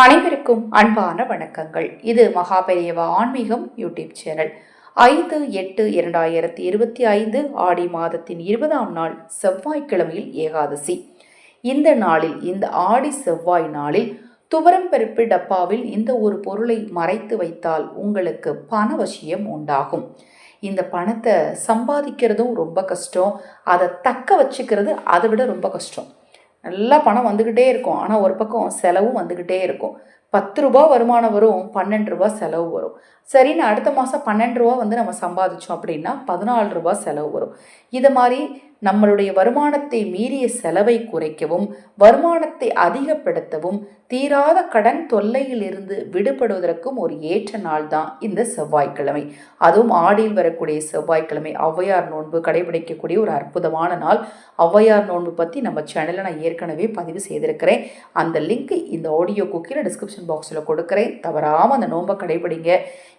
அனைவருக்கும் அன்பான வணக்கங்கள். இது மகாபெரியவா ஆன்மீகம் யூடியூப் சேனல். ஐந்து எட்டு இரண்டாயிரத்தி இருபத்தி ஐந்து ஆடி மாதத்தின் இருபதாம் நாள் செவ்வாய்க்கிழமையில் ஏகாதசி. இந்த நாளில் இந்த ஆடி செவ்வாய் நாளில் துவரம் பருப்பு டப்பாவில் இந்த ஒரு பொருளை மறைத்து வைத்தால் உங்களுக்கு பணவசியம் உண்டாகும். இந்த பணத்தை சம்பாதிக்கிறதும் ரொம்ப கஷ்டம். அதை தக்க வச்சுக்கிறது அதை விட ரொம்ப கஷ்டம். நல்லா பணம் வந்துக்கிட்டே இருக்கும். ஆனால் ஒரு பக்கம் செலவும் வந்துக்கிட்டே இருக்கும். பத்து ரூபா வருமானம் வரும் பன்னெண்டு ரூபா செலவு வரும். சரின்னு அடுத்த மாதம் பன்னெண்டு ரூபா வந்து நம்ம சம்பாதிச்சோம் அப்படின்னா பதினாலு ரூபா செலவு வரும். இதை மாதிரி நம்மளுடைய வருமானத்தை மீறிய செலவை குறைக்கவும் வருமானத்தை அதிகப்படுத்தவும் தீராத கடன் தொல்லையிலிருந்து விடுபடுவதற்கும் ஒரு ஏற்ற நாள் தான் இந்த செவ்வாய்க்கிழமை. அதுவும் ஆடியில் வரக்கூடிய செவ்வாய்க்கிழமை. ஔவையார் நோன்பு கடைபிடிக்கக்கூடிய ஒரு அற்புதமான நாள். ஔவையார் நோன்பு பற்றி நம்ம சேனலில் நான் ஏற்கனவே பதிவு செய்திருக்கிறேன். அந்த லிங்க் இந்த ஆடியோ குக்கியில் டிஸ்கிரிப்ஷன் பாக்ஸில் கொடுக்குறேன். தவறாமல் அந்த நோன்பை கடைபிடிங்க.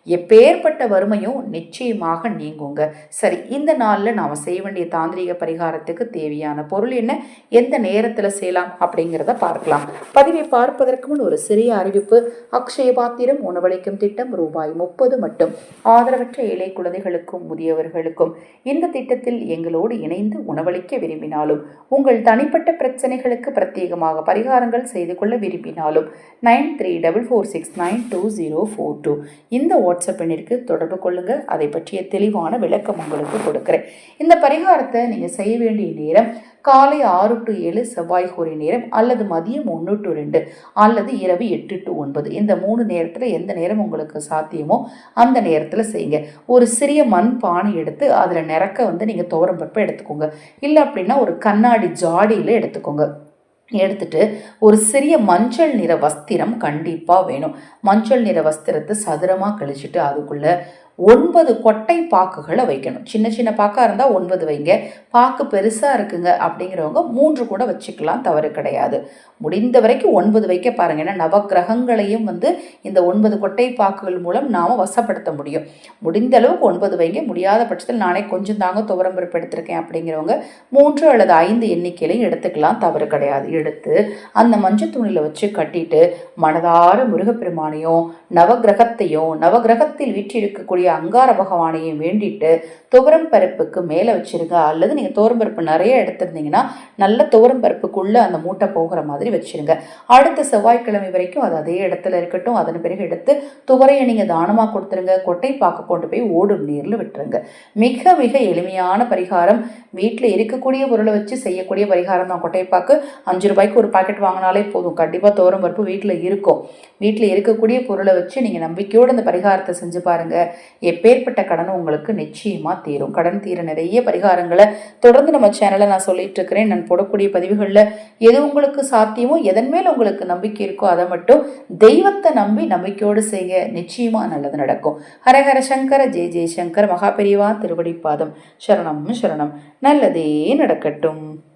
எப்பேற்பட்ட வறுமையும் நிச்சயமாக நீங்குங்க. சரி இந்த நாளில் நாம் செய்ய வேண்டிய தாந்திரிக பரிகாரத்துக்கு தேவையான பொருள் என்ன? எந்த நேரத்தில் செய்யலாம் அப்படிங்கிறத பார்க்கலாம். பதிவை பார்ப்பதற்கு முன் ஒரு சிறிய அறிவிப்பு. அக்ஷய பாத்திரம் உணவளிக்கும் திட்டம் ரூபாய் முப்பது மட்டும். ஆதரவற்ற ஏழை குழந்தைகளுக்கும் முதியவர்களுக்கும் இந்த திட்டத்தில் எங்களோடு இணைந்து உணவளிக்க விரும்பினாலும் உங்கள் தனிப்பட்ட பிரச்சனைகளுக்கு பிரத்யேகமாக பரிகாரங்கள் செய்து கொள்ள விரும்பினாலும் nine three double four six nine two zero four two. இந்த வாட்ஸ்அப் எண்ணிற்கு தொடர்பு கொள்ளுங்கள் அதை பற்றிய தெளிவான விளக்கம் உங்களுக்கு கொடுக்குறேன். இந்த பரிகாரத்தை நீங்கள் செய்ய வேண்டிய நேரம் காலை ஆறு டு ஏழு செவ்வாய் கூறிய நேரம் அல்லது மதியம் ஒன்று டு ரெண்டு அல்லது இரவு எட்டு டு ஒன்பது. இந்த மூணு நேரத்தில் எந்த நேரம் உங்களுக்கு சாத்தியமோ அந்த நேரத்தில் செய்யுங்க. ஒரு சிறிய மண் பானை எடுத்து அதில் நிறக்க வந்து நீங்கள் துவரம் பருப்பை எடுத்துக்கோங்க. இல்லை அப்படின்னா ஒரு கண்ணாடி ஜாடியில் எடுத்துக்கோங்க. எடுத்துட்டு ஒரு சிறிய மஞ்சள் நிற வஸ்திரம் கண்டிப்பாக வேணும். மஞ்சள் நிற வஸ்திரத்தை சதுரமாக கழிச்சிட்டு அதுக்குள்ளே ஒன்பது கொட்டை பாக்குகளை வைக்கணும். சின்ன சின்ன பாக்காக இருந்தால் ஒன்பது வைங்க. பாக்கு பெருசாக இருக்குங்க அப்படிங்கிறவங்க மூன்று கூட வச்சுக்கலாம் தவறு கிடையாது. முடிந்த வரைக்கும் ஒன்பது வைக்க பாருங்க. ஏன்னா நவக்கிரகங்களையும் வந்து இந்த ஒன்பது கொட்டை பாக்குகள் மூலம் நாம் வசப்படுத்த முடியும். முடிந்த அளவுக்கு ஒன்பது வைங்க. முடியாத பட்சத்தில் நானே கொஞ்சம் தாங்க துவரம் பருப்பு எடுத்திருக்கேன் அப்படிங்கிறவங்க மூன்று அல்லது ஐந்து எண்ணிக்கையிலையும் எடுத்துக்கலாம். தவறு கிடையாது. எடுத்து அந்த மஞ்சள் துணியில் வச்சு கட்டிட்டு மனதார முருகப்பெருமானையும் நவகிரகத்தையும் நவகிரகத்தில் வீற்றிருக்கக்கூடிய அங்கார பகவானையும் வேண்டிட்டு துவரம் பருப்புக்கு மேலே வச்சிருங்க. அல்லது நீங்கள் துவரம் பருப்பு நிறைய எடுத்திருந்தீங்கன்னா நல்ல துவரம் பருப்புக்குள்ளே அந்த மூட்டை போகிற மாதிரி வச்சுருங்க. அடுத்த செவ்வாய்க்கிழமை வரைக்கும் அது அதே இடத்துல இருக்கட்டும். அதன் பிறகு எடுத்து துவரையை நீங்கள் தானமாக கொடுத்துருங்க. கொட்டை பாக்க கொண்டு போய் ஓடும் நீரில் விட்டுருங்க. மிக மிக எளிமையான பரிகாரம். வீட்டில் இருக்கக்கூடிய பொருளை வச்சு செய்யக்கூடிய பரிகாரம் தான். கொட்டைப்பாக்கு அஞ்சு ரூபாய்க்கு ஒரு பாக்கெட் வாங்கினாலே போதும். கண்டிப்பாக துவரம் பருப்பு வீட்டில் இருக்கும். வீட்டில் இருக்கக்கூடிய பொருளை வச்சு நீங்கள் நம்பிக்கையோடு இந்த பரிகாரத்தை செஞ்சு பாருங்கள் எப்பேற்பட்ட கடனும் உங்களுக்கு நிச்சயமாக தீரும். கடன் தீர நிறைய பரிகாரங்களை தொடர்ந்து நம்ம சேனலை நான் சொல்லிட்டு இருக்கிறேன். நான் போடக்கூடிய பதிவுகளில் எது உங்களுக்கு சாத்தியமோ எதன் மேல் உங்களுக்கு நம்பிக்கை இருக்கோ அதை மட்டும் தெய்வத்தை நம்பி நம்பிக்கையோடு செய்ய நிச்சயமாக நல்லது நடக்கும். ஹரஹர சங்கர ஜெய ஜெயசங்கர் மகாபெரிவா திருவடிப்பாதம். சரணம் சரணம். நல்லதே நடக்கட்டும்.